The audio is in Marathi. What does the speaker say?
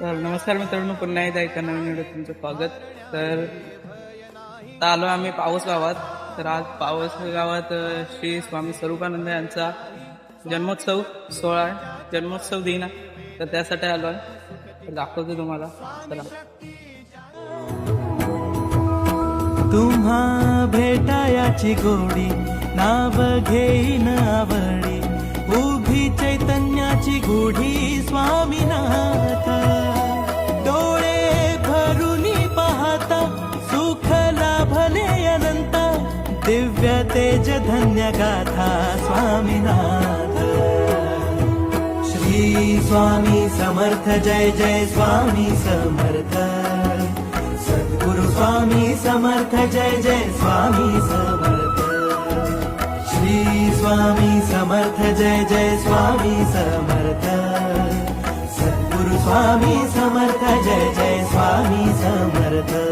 तर नमस्कार मित्रांनो पुन्हा एकदा एका नवीन व्हिडिओ तुमचं स्वागत. तर आलो आम्ही पाऊस गावात. तर आज पाऊस गावात श्री स्वामी स्वरूपानंद यांचा जन्मोत्सव सोहळा आहे. जन्मोत्सव दिन आहे. तर त्यासाठी आलो आहे. तर दाखवतो तुम्हाला. चला. तुम्हा भेटायाची गोडी नाव घेईन आवडी. उभी चैतन्याची गुढी स्वामी ना तेज धन्य गाथा स्वामीनाथ। श्री स्वामी समर्थ जय जय स्वामी समर्थ। सद्गुरु स्वामी समर्थ जय जय स्वामी समर्थ। श्री स्वामी समर्थ जय जय स्वामी समर्थ। सद्गुरु स्वामी समर्थ जय जय स्वामी समर्थ।